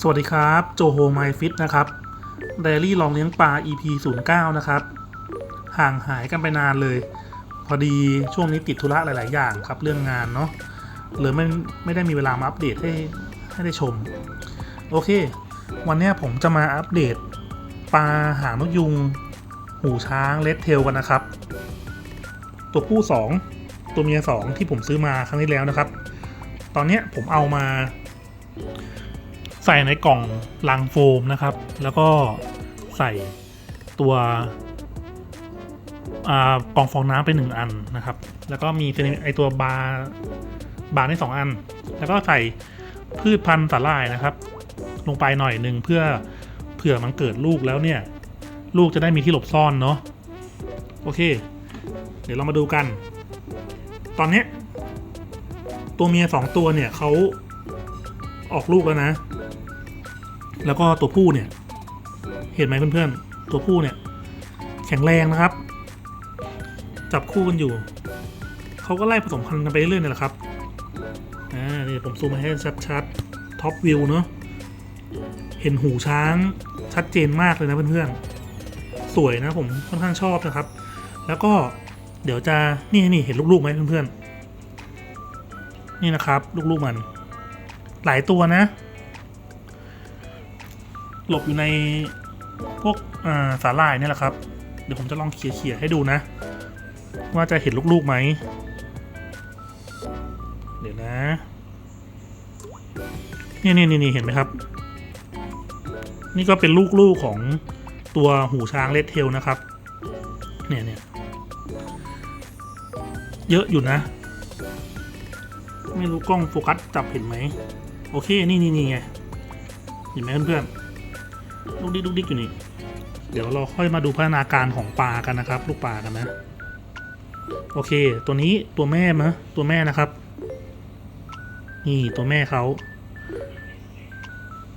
สวัสดีครับโจโฮไมฟิตนะครับไดอารี่ลองเลี้ยงปลา EP 09 นะครับ ห่างหายกันไปนานเลย พอดีช่วงนี้ติดธุระหลาย ๆ อย่างครับเรื่องงานเนาะเลยไม่ไม่ได้มีเวลามาอัปเดตให้ให้ได้ชม โอเค วันนี้ผมจะมาอัปเดตปลาหางนกยุง หูช้างเลดเทลกันนะครับ ตัวผู้ 2 ตัวเมีย 2 ที่ผมซื้อมาครั้งที่แล้วนะครับ ตอนนี้ผมเอามา ใส่ในกล่องลังโฟมนะครับ แล้วก็ใส่ตัวกล่องฟองน้ำไปหนึ่งอันนะครับ แล้วก็มีไอตัวบาร์บาร์ในสองอัน แล้วก็ใส่พืชพันธุ์สาหร่ายนะครับ ลงไปหน่อยหนึ่งเพื่อเผื่อมันเกิดลูกแล้วเนี่ย ลูกจะได้มีที่หลบซ่อนเนาะโอเค เดี๋ยวเรามาดูกัน ตอนนี้ตัวเมียสองตัวเนี่ยเขา ออกลูกแล้วนะ แล้วก็ตัวผู้เนี่ย เห็นไหมเพื่อนๆ ตัวผู้เนี่ย แข็งแรงนะครับ จับคู่กันอยู่ เขาก็ไล่ผสมพันธุ์กันไปเรื่อยๆนี่แหละครับ อ่า นี่ผมซูมมาให้ชัดๆ ท็อปวิวเนาะ เห็นหูช้างชัดเจนมากเลยนะเพื่อนๆ สวยนะผมค่อนข้างชอบนะครับ แล้วก็เดี๋ยวจะนี่นี่เห็นลูกๆไหมเพื่อนๆ นี่นะครับ ลูกๆมัน หลายตัวนะ หลบอยู่ในพวกสาหร่ายนี่แหละครับ เดี๋ยวผมจะลองเขี่ยๆให้ดูนะ ว่าจะเห็นลูกๆไหม เดี๋ยวนะนี่นี่นี่เห็นไหมครับ นี่ก็เป็นลูกๆของตัวหูช้างเลดเทลนะครับ เนี่ยเนี่ยเยอะอยู่นะ ไม่รู้กล้องโฟกัสจับเห็นไหมโอเค นี่นี่นี่ไงเห็นไหมเพื่อนๆลูกดิ๊กลูกดิ๊กอยู่นี่ เดี๋ยวเราค่อยมาดูพัฒนาการของปลากันนะครับ ลูกปลากันนะ โอเค ตัวนี้ตัวแม่มะตัวแม่นะครับ นี่ตัวแม่เขา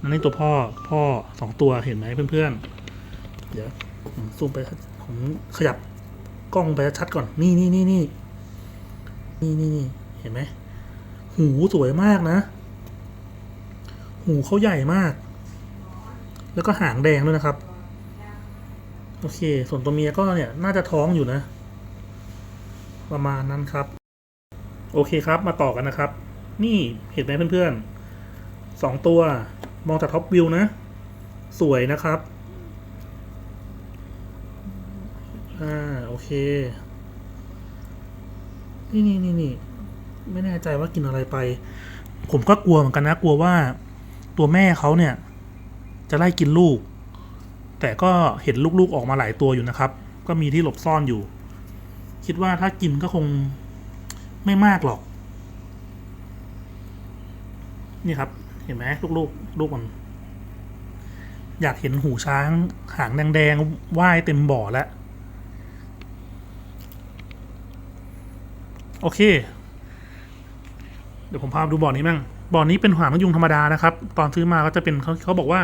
นั่นนี่ตัวพ่อพ่อสองตัวเห็นไหมเพื่อนๆ เดี๋ยวผมซูมไปผมขยับกล้องไปชัดก่อน นี่นี่นี่นี่นี่นี่เห็นไหม หูสวยมากนะ หูเขาใหญ่มาก แล้วก็หางแดงด้วยนะครับ โอเค ส่วนตัวเมียก็เนี่ยน่าจะท้องอยู่นะ ประมาณนั้นครับ โอเคครับ มาต่อกันนะครับ นี่เห็นไหมเพื่อนๆสองตัวมองจากท็อปวิวนะ สวยนะครับ อ่า โอเค นี่นี่นี่นี่ ไม่แน่ใจว่ากินอะไรไป ผมก็กลัวเหมือนกันนะ กลัวว่าตัวแม่เขาเนี่ย จะไล่กินลูก แต่ก็เห็นลูกๆออกมาหลายตัวอยู่นะครับ ก็มีที่หลบซ่อนอยู่ คิดว่าถ้ากินก็คงไม่มากหรอก นี่ครับ เห็นไหมลูกๆลูกมันอยากเห็นหูช้างหางแดงๆว่ายเต็มบ่อแล้ว โอเค เดี๋ยวผมพาไปดูบ่อนี้มั่งบ่อนี้เป็นหางนกยุงธรรมดานะครับ ตอนซื้อมาก็จะเป็นเขาเขาบอกว่า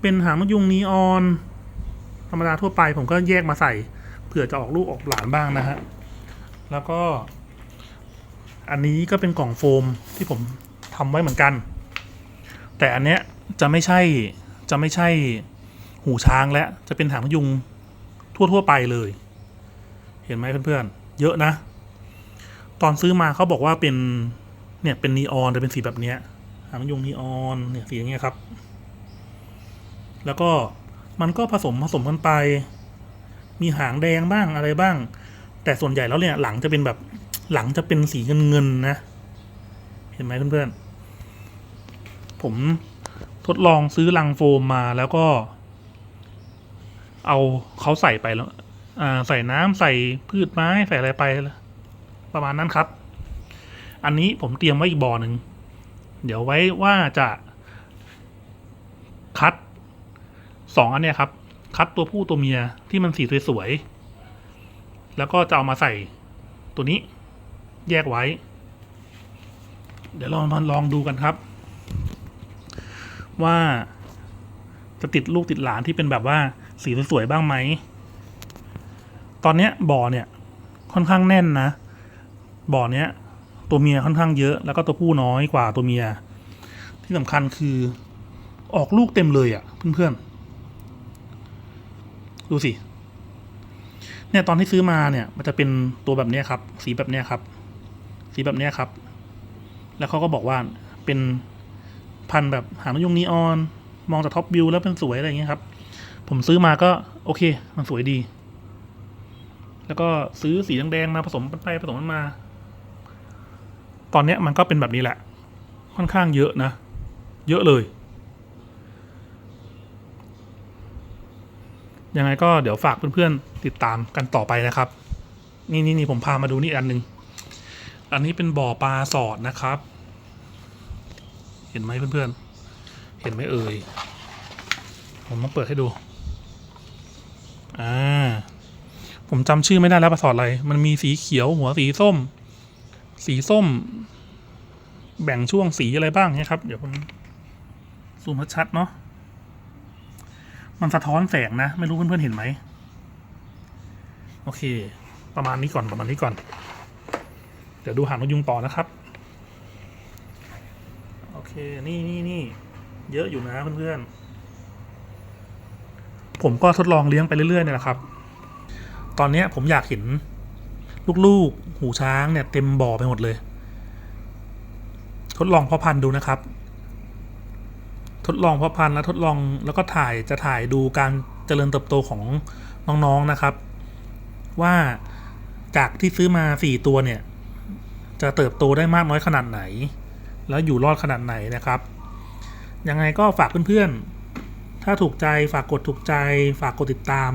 เป็นหางนกยุงนีออน ธรรมดาทั่วไป ผมก็แยกมาใส่เผื่อจะออกลูกออกหลานบ้างนะฮะแล้วก็ อันนี้ก็เป็นกล่องโฟมที่ผมทำไว้เหมือนกัน แต่อันเนี้ยจะไม่ใช่จะไม่ใช่หูช้างแล้วจะเป็นหางนกยุงทั่วๆไปเลย เห็นไหมเพื่อนๆเยอะนะ ตอนซื้อมาเขาบอกว่าเป็น เนี่ยเป็นนีออนจะเป็นสีแบบเนี้ยหางยุงนีออนเนี่ยสีอย่างเงี้ยครับ แล้วก็มันก็ผสมผสมกันไป มีหางแดงบ้างอะไรบ้าง แต่ส่วนใหญ่แล้วเนี่ยหลังจะเป็นแบบหลังจะเป็นสีเงินเงินๆนะ เห็นไหมเพื่อนๆ ผมทดลองซื้อลังโฟมมาแล้วก็ เอาเขาใส่ไปแล้วใส่น้ำใส่พืชไม้ใส่อะไรไป ประมาณนั้นครับ อันนี้ผมเตรียมไว้อีกบ่อหนึ่ง เดี๋ยวไว้ว่าจะ คัดสองอันเนี้ยครับ คัดตัวผู้ตัวเมียที่มันสีสวยๆ แล้วก็จะเอามาใส่ตัวนี้แยกไว้ เดี๋ยวลองมาลองดูกันครับ ว่าจะติดลูกติดหลานที่เป็นแบบว่าสีสวยๆบ้างไหม ตอนเนี้ยบ่อเนี่ยค่อนข้างแน่นนะ บ่อเนี้ย ตัวเมียค่อนข้างเยอะ แล้วก็ตัวผู้น้อยกว่าตัวเมีย ที่สำคัญคือออกลูกเต็มเลยอะ่ะ เพื่อนๆ ดูสิ เนี่ยตอนที่ซื้อมาเนี่ย มันจะเป็นตัวแบบเนี้ยครับ สีแบบเนี้ยครับ สีแบบเนี้ยครับ แล้วเขาก็บอกว่าเป็นพันธุ์แบบหางนกยุงนีออน มองจากท็อปวิวแล้วเป็นสวยอะไรอย่างเงี้ยครับ ผมซื้อมาก็โอเค มันสวยดี แล้วก็ซื้อสีแดงๆมาผสมกันไปผสมกันมา ตอนนี้มันก็เป็นแบบนี้แหละ ค่อนข้างเยอะนะ เยอะเลย ยังไงก็เดี๋ยวฝากเพื่อนๆติดตามกันต่อไปนะครับ นี่นี่นี่ผมพามาดูนี่อันหนึ่งอันนี้เป็นบ่อปลาสอดนะครับ เห็นไหมเพื่อนๆ เห็นไหมเอ่ย ผมมาเปิดให้ดู อ่า ผมจำชื่อไม่ได้แล้วปลาสอดอะไร มันมีสีเขียวหัวสีส้ม สีส้ม แบ่งช่วงสีอะไรบ้างเนี่ยครับ เดี๋ยวผมซูมชัดเนาะมันสะท้อนแสงนะ ไม่รู้เพื่อนๆเห็นไหมโอเค ประมาณนี้ก่อนประมาณนี้ก่อน เดี๋ยวดูหางนกยุงต่อนะครับ โอเค นี่นี่นี่เยอะอยู่นะเพื่อนๆผมก็ทดลองเลี้ยงไปเรื่อยๆเนี่ยแหละครับ ตอนนี้ผมอยากเห็น ลูกๆ หูช้างเนี่ยเต็มบ่อไปหมดเลย ทดลองเพาะพันธุ์ดูนะครับ ทดลองเพาะพันธุ์แล้วทดลองแล้วก็ถ่ายจะถ่ายดูการเจริญเติบโตของน้องๆนะครับ ว่าจากที่ซื้อมาสี่ตัวเนี่ย จะเติบโตได้มากน้อยขนาดไหน แล้วอยู่รอดขนาดไหนนะครับ ยังไงก็ฝากเพื่อนๆ ถ้าถูกใจฝากกดถูกใจ ฝากกดติดตาม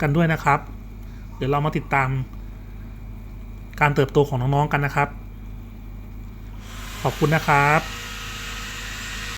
กันด้วยนะครับ เดี๋ยวเรามาติดตาม การเติบโตของน้องๆกันนะครับ ขอบคุณนะครับ